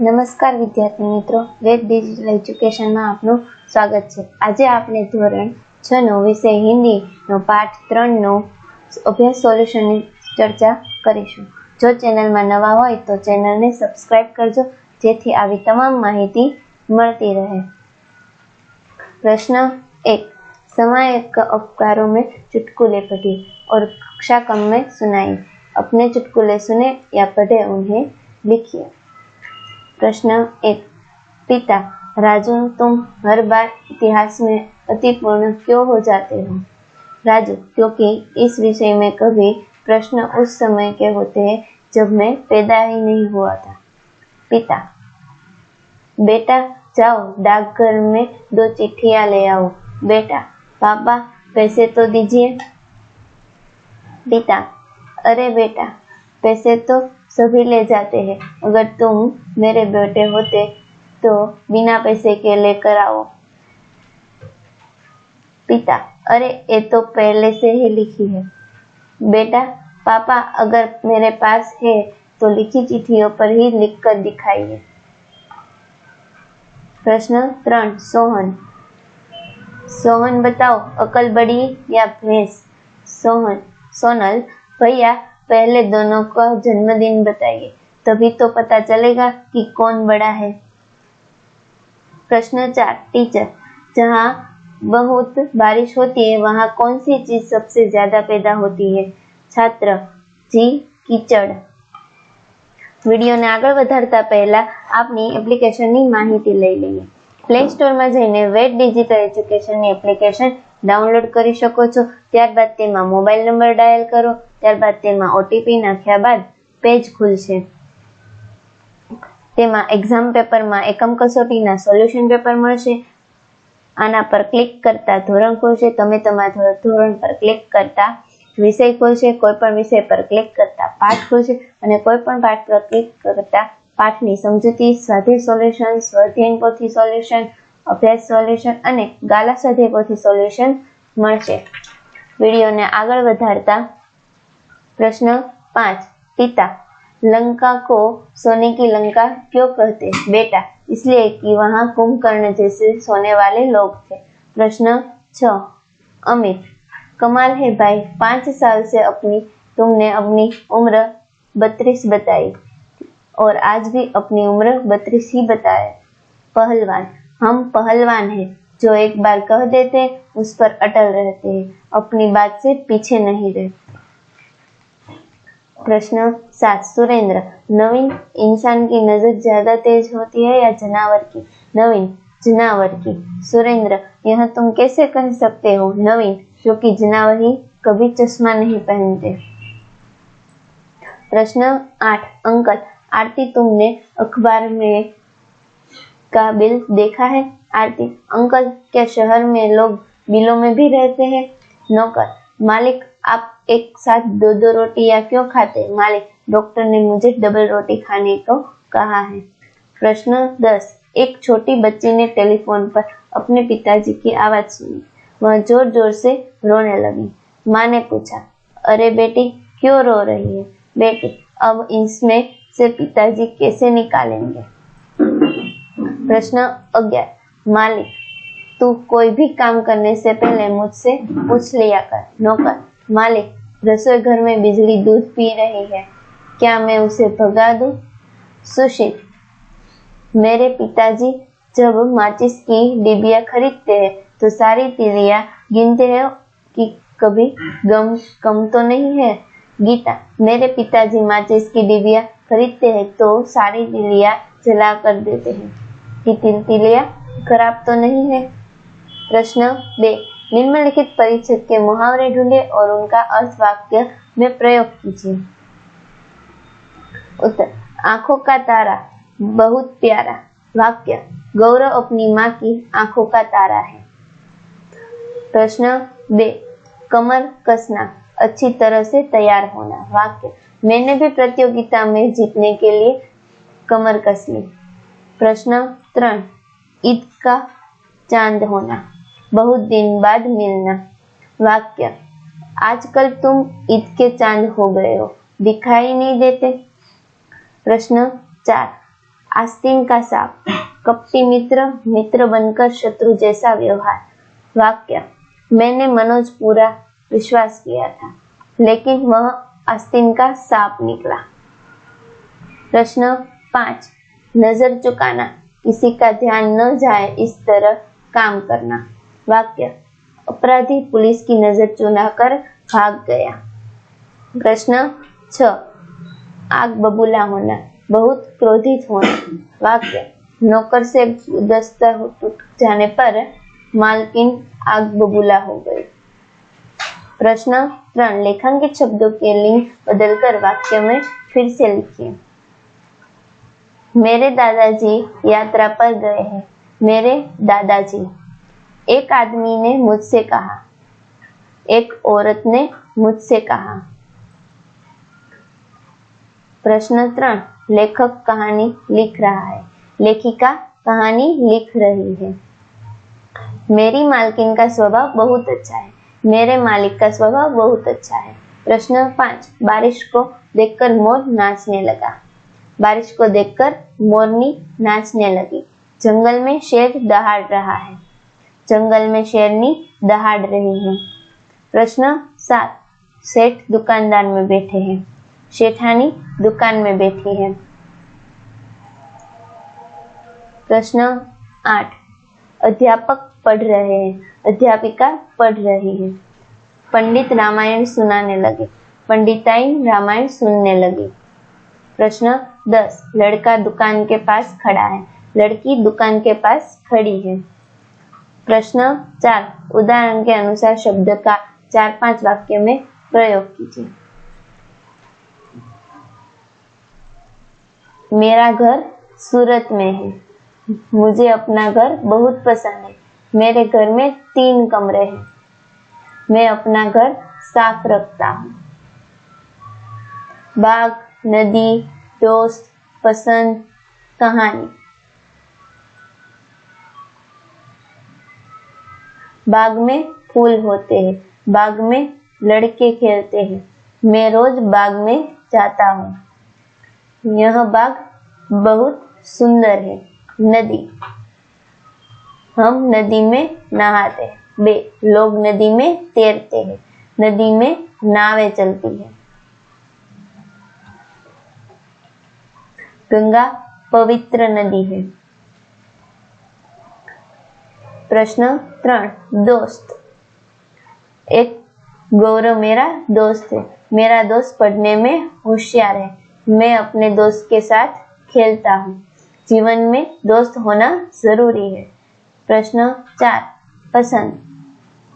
નમસ્કાર વિદ્યાર્થી મિત્રો વેદ ડિજિટલ એજ્યુકેશનમાં આપનું સ્વાગત છે આજે આપણે ધોરણ છ નો વિષય હિન્દીનો પાઠ ત્રણનો અભ્યાસ સોલ્યુશનની ચર્ચા કરીશું જો ચેનલમાં નવા હોય તો ચેનલને સબસ્ક્રાઇબ કરજો જેથી આવી તમામ માહિતી મળતી રહે प्रश्न एक समय का उपकारों में चुटकुले पढ़िए और कक्षा कम में सुनाइए अपने चुटकुले सुने या पढ़े उन्हें लिखिए प्रश्न एक. पिता, राजू, तुम हर बार इतिहास में अति पूर्ण क्यों हो जाते हो? राजू, क्योंकि इस विषय में कभी प्रश्न उस समय के होते हैं जब मैं पैदा ही नहीं हुआ था। पिता, बेटा, जाओ, डाकघर में दो चिट्ठियाँ ले आओ। बेटा, पापा, पैसे तो दीजिए। पिता, अरे बेटा, पैसे तो सभी ले जाते हैं। अगर तुम मेरे बेटे होते तो बिना पैसे के लेकर आओ। पिता, अरे, ये तो पहले से ही लिखी है। बेटा, पापा, अगर मेरे पास है तो लिखी चिट्ठियों पर ही लिखकर दिखाइए। प्रश्न त्रण, सोहन। सोहन, बताओ, अकल बड़ी या भैंस? सोहन, सोनल, भैया पहले दोनों का जन्मदिन बताइए तभी तो पता चलेगा कि कौन बड़ा है प्रश्न चार टीचर जहाँ बहुत बारिश होती है वहाँ कौन सी चीज सबसे ज्यादा पैदा होती है છાત્ર જી કીચડ વિડીયોને આગળ વધારતા પહેલા આપની એપ્લિકેશનની માહિતી લઈ લઈએ પ્લે સ્ટોરમાં જઈને વેટ ડિજિટલ એજ્યુકેશનની એપ્લિકેશન ડાઉનલોડ કરી શકો છો ત્યારબાદ તેમાં મોબાઈલ નંબર ડાયલ કરો ત્યારબાદ તેમાં ઓટીપી નાખ્યા બાદ પેજ ખુલશે. તેમાં એક્ઝામ પેપરમાં એકમ કસોટીના સોલ્યુશન પેપર મળશે. આના પર ક્લિક કરતા ધોરણ ખોલશે. તમે તમારા ધોરણ પર ક્લિક કરતા વિષય ખોલશે. કોઈ પણ વિષય પર ક્લિક કરતા પાઠ ખોલશે. અને કોઈ પણ પાઠ પર ક્લિક કરતા પાઠની સમજૂતી સ્વાધ્યાય સોલ્યુશન સ્વાધ્યાયન પોથી સોલ્યુશન અભ્યાસ સોલ્યુશન અને ગાલા સ્વાધ્યાય પોથી સોલ્યુશન મળશે. વિડીયોને આગળ વધારતા प्रश्न पाँच, पिता, लंका को सोने की लंका क्यों कहते? बेटा, इसलिए कि वहाँ कुंभकर्ण जैसे सोने वाले लोग थे। प्रश्न छ, अमित, कमाल है भाई, पाँच साल से अपनी, तुमने अपनी उम्र बत्तीस बताई। और आज भी अपनी उम्र बत्तीस ही बताए। पहलवान, हम पहलवान हैं, जो एक बार कह देते, उस पर अटल रहते हैं, अपनी बात से पीछे नहीं रहते। प्रश्न सात, सुरेंद्र। नवीन, इंसान की नज़र ज़्यादा तेज होती है या जनावर की? नवीन, जनावर की। सुरेंद्र, यह तुम कैसे कह सकते हो? नवीन क्योंकि जनावर ही कभी चश्मा नहीं पहनते। प्रश्न आठ, अंकल, आरती तुमने अखबार में का बिल देखा है? आरती, अंकल, क्या शहर में लोग बिलों में भी रहते हैं? नौकर, मालिक आप एक साथ दो दो रोटियाँ क्यों खाते? मालिक, डॉक्टर ने मुझे डबल रोटी खाने को कहा है। प्रश्न दस। एक छोटी बच्ची ने टेलीफोन पर अपने पिताजी की आवाज़ सुनी। वह ज़ोर ज़ोर से रोने लगी। माँ ने पूछा, अरे बेटी, क्यों रो रही है? बेटी, अब इसमें से पिताजी कैसे निकालेंगे? प्रश्न अग्यारह। मालिक, तू कोई भी काम करने से पहले मुझसे पूछ लिया कर। नौकर मालिक रसोई घर में बिजली दूध पी रही है, क्या मैं उसे भगा दूँ? सुशील, मेरे पिताजी जब माचिस की डिबिया खरीदते हैं तो सारी तिलिया गिनते हैं कि कभी गम कम तो नहीं है। गीता, मेरे पिताजी माचिस की डिबिया खरीदते हैं तो सारी तिलिया जला कर देते हैं। कि तिल खराब तो नहीं है? प्रश्न बे निम्नलिखित परिच्छेद के मुहावरे ढूंढे और उनका अर्थ वाक्य में प्रयोग कीजिए। उत्तर, आँखों का तारा, बहुत प्यारा। वाक्य, गौरव अपनी माँ की आँखों का तारा है। प्रश्न बे, कमर कसना, अच्छी तरह से तैयार होना। वाक्य, मैंने भी प्रतियोगिता में जीतने के लिए कमर कस ली। प्रश्न त्रण ईद का चाँद होना। बहुत दिन बाद मिलना। वाक्य, आजकल तुम ईद के चाँद हो गए हो, दिखाई नहीं देते। प्रश्न चार, आस्तीन का सांप, कपटी मित्र मित्र बनकर शत्रु जैसा व्यवहार। वाक्य, मैंने मनोज पूरा विश्वास किया था, लेकिन वह आस्तीन का सांप निकला। प्रश्न पाँच, नज़र चुकाना, किसी का ध्यान न जाए इस तरह काम करना। वाक्य। अपराधी पुलिस की नज़र चुनाकर भाग गया। प्रश्न छ। आग बबूला होना, बहुत क्रोधित होना, वाक्य। नौकर से दस्ता टूट जाने पर मालकिन आग बबूला हो गई। प्रश्न त्रण। लेखांकित शब्दों के लिंग बदलकर वाक्य में फिर से लिखिए। मेरे दादाजी यात्रा पर गए हैं। मेरे दादाजी। एक आदमी ने मुझसे कहा, एक औरत ने मुझसे कहा। प्रश्न त्रण लेखक कहानी लिख रहा है, लेखिका कहानी लिख रही है। मेरी मालकिन का स्वभाव बहुत अच्छा है, मेरे मालिक का स्वभाव बहुत अच्छा है। प्रश्न पाँच बारिश को देखकर मोर नाचने लगा। बारिश को देखकर मोरनी नाचने लगी। जंगल में शेर दहाड़ रहा है। जंगल में शेरनी दहाड़ रही है। प्रश्न सात। सेठ दुकानदार में बैठे हैं। शेठानी दुकान में बैठी है। प्रश्न आठ। अध्यापक पढ़ रहे हैं। अध्यापिका पढ़ रही है। पंडित रामायण सुनाने लगे। पंडिताई रामायण सुनने लगी। प्रश्न दस। लड़का दुकान के पास खड़ा है। लड़की दुकान के पास खड़ी है। प्रश्न चार, उदाहरण के अनुसार शब्द का चार पाँच वाक्य में प्रयोग कीजिए। मेरा घर सूरत में है। मुझे अपना घर बहुत पसंद है। मेरे घर में तीन कमरे हैं। मैं अपना घर साफ़ रखता हूँ। बाग, नदी, दोस्त, पसंद, कहानी। बाग में फूल होते हैं, बाग में लड़के खेलते हैं। मैं रोज बाग में जाता हूँ। यह बाग बहुत सुंदर है। नदी। हम नदी में नहाते हैं। बे, लोग नदी में तैरते हैं। नदी में नावें चलती है। गंगा पवित्र नदी है। प्रश्न त्रण, दोस्त। एक गौरव मेरा दोस्त है। मेरा दोस्त पढ़ने में होशियार है। मैं अपने दोस्त के साथ खेलता हूँ। जीवन में दोस्त होना ज़रूरी है। प्रश्न चार, पसंद।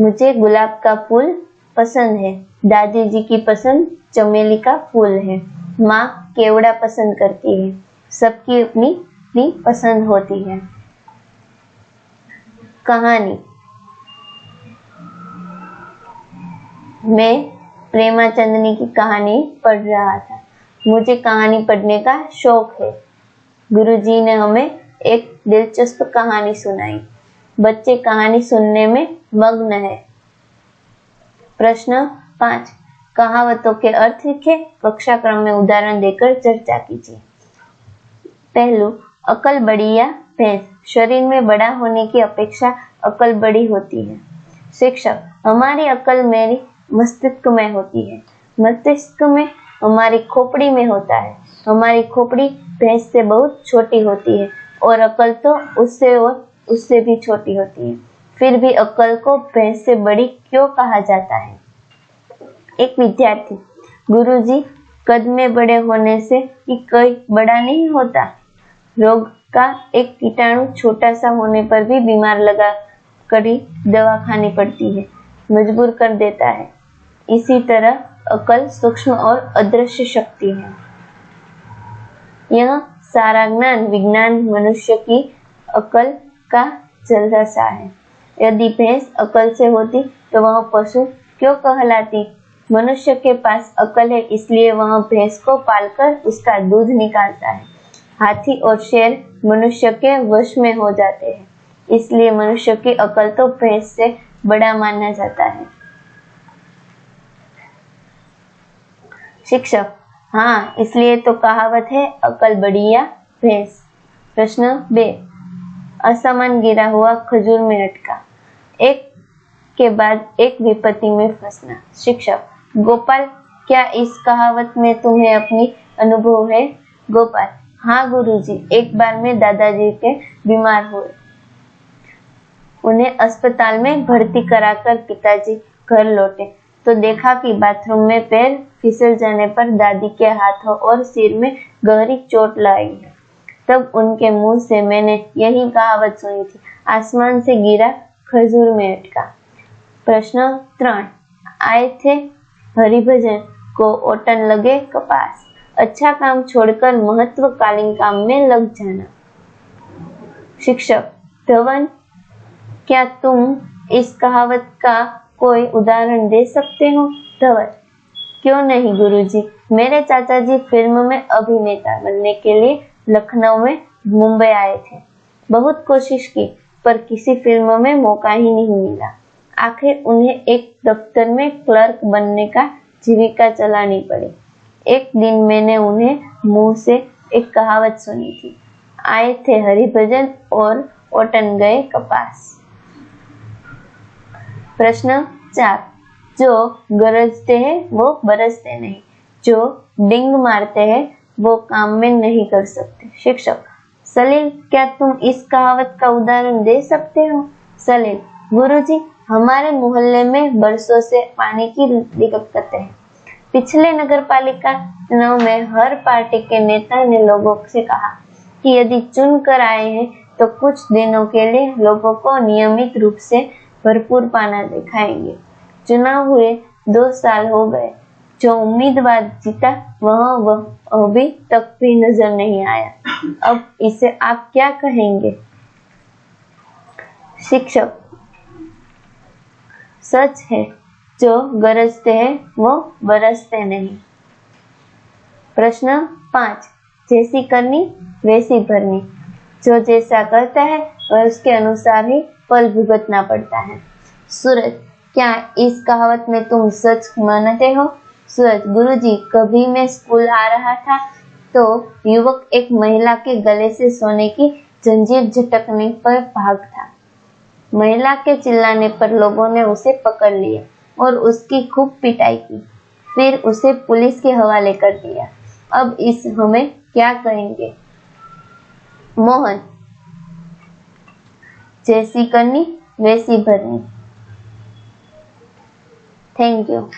मुझे गुलाब का फूल पसंद है। दादी जी की पसंद चमेली का फूल है। माँ केवड़ा पसंद करती है। सबकी अपनी अपनी पसंद होती है। कहानी। मैं प्रेमाचंदनी की कहानी पढ़ रहा था। मुझे कहानी पढ़ने का शौक है। गुरुजी ने हमें एक दिलचस्प कहानी सुनाई। बच्चे कहानी सुनने में मग्न है। प्रश्न पाँच। कहावतों के अर्थ लिखे कक्षा क्रम में उदाहरण देकर चर्चा कीजिए। पहलू, अकल बड़ी या भैंस शरीर में बड़ा होने की अपेक्षा अकल बड़ी होती है। शिक्षक, हमारी अकल मेरी मस्तिष्क में होती है। मस्तिष्क में हमारी खोपड़ी में होता है। हमारी खोपड़ी भैंस से बहुत छोटी होती है और अकल तो उससे और उससे भी छोटी होती है। फिर भी अकल को भैंस से बड़ी क्यों कहा जाता है? एक विद्यार्थी, गुरुजी, कद में बड़े होने से कोई बड़ा नहीं होता? रोग का एक कीटाणु छोटा सा होने पर भी बीमार लगा कड़ी दवा खानी पड़ती है, मजबूर कर देता है। इसी तरह अकल, सूक्ष्म और अदृश्य शक्ति है। यह सारा ज्ञान विज्ञान मनुष्य की अकल का जलसा है। यदि भैंस अकल से होती तो वह पशु क्यों कहलाती? मनुष्य के पास अकल है इसलिए वह भैंस को पालकर उसका दूध निकालता है। हाथी और शेर मनुष्य के वश में हो जाते हैं। इसलिए मनुष्य की अकल तो भैंस से बड़ा माना जाता है। शिक्षक हाँ इसलिए तो कहावत है, अकल बड़ी या भैंस। प्रश्न बे, असमान गिरा हुआ खजूर में अटका एक के बाद एक विपत्ति में फंसना। शिक्षक, गोपाल, क्या इस कहावत में तुम्हें अपनी अनुभव है? गोपाल हाँ गुरुजी। एक बार में दादाजी के बीमार हुए। उन्हें अस्पताल में भर्ती कराकर पिताजी घर लौटे। तो देखा कि बाथरूम में पैर फिसल जाने पर दादी के हाथों और सिर में गहरी चोट लाई है। तब उनके मुँह से मैंने यही कहावत सुनी थी, आसमान से गिरा खजूर में अटका प्रश्न त्रण, आए थे हरिभजन को ओटन लगे कपास। अच्छा काम छोड़कर महत्वकालीन काम में लग जाना। शिक्षक, धवन, क्या तुम इस कहावत का कोई उदाहरण दे सकते हो? धवन, क्यों नहीं गुरुजी? मेरे चाचा जी फ़िल्म में अभिनेता बनने के लिए लखनऊ में मुंबई आए थे। बहुत कोशिश की, पर किसी फ़िल्म में मौका ही नहीं मिला। आखिर उन्हें एक दफ्तर में क्लर्क बनने का जीविका चलानी पड़ी। एक दिन मैंने उन्हें मुँह से एक कहावत सुनी थी। आए थे हरिभजन और ओटन गए कपास। प्रश्न चार, जो गरजते हैं वो बरसते नहीं, जो डिंग मारते हैं वो काम में नहीं कर सकते। शिक्षक सलीम क्या तुम इस कहावत का उदाहरण दे सकते हो? सलील, गुरुजी, हमारे मोहल्ले में बरसों से पानी की दिक्कत है। पिछले नगर पालिका चुनाव में हर पार्टी के नेता ने लोगों से कहा कि यदि चुन कर आए हैं तो कुछ दिनों के लिए लोगों को नियमित रूप से भरपूर पाना दिखाएँगे। चुनाव हुए, दो साल हो गए। जो उम्मीदवार जीता, वह वह अभी तक भी नज़र नहीं आया। अब इसे आप क्या कहेंगे? शिक्षक, सच है। जो गरजते हैं, वो बरसते नहीं। प्रश्न पाँच, जैसी करनी, वैसी भरनी। जो जैसा करता है, वह उसके अनुसार ही फल भुगतना पड़ता है। सूरज, क्या इस कहावत में तुम सच मानते हो? सूरज, गुरुजी, कभी मैं स्कूल आ रहा था तो युवक एक महिला के गले से सोने की जंजीर झटकने पर भाग था। महिला के चिल्लाने पर लोगों ने उसे पकड़ लिया। और उसकी खूब पिटाई की। फिर उसे पुलिस के हवाले कर दिया। अब इस हमें क्या कहेंगे? मोहन। जैसी करनी, वैसी भरनी। Thank you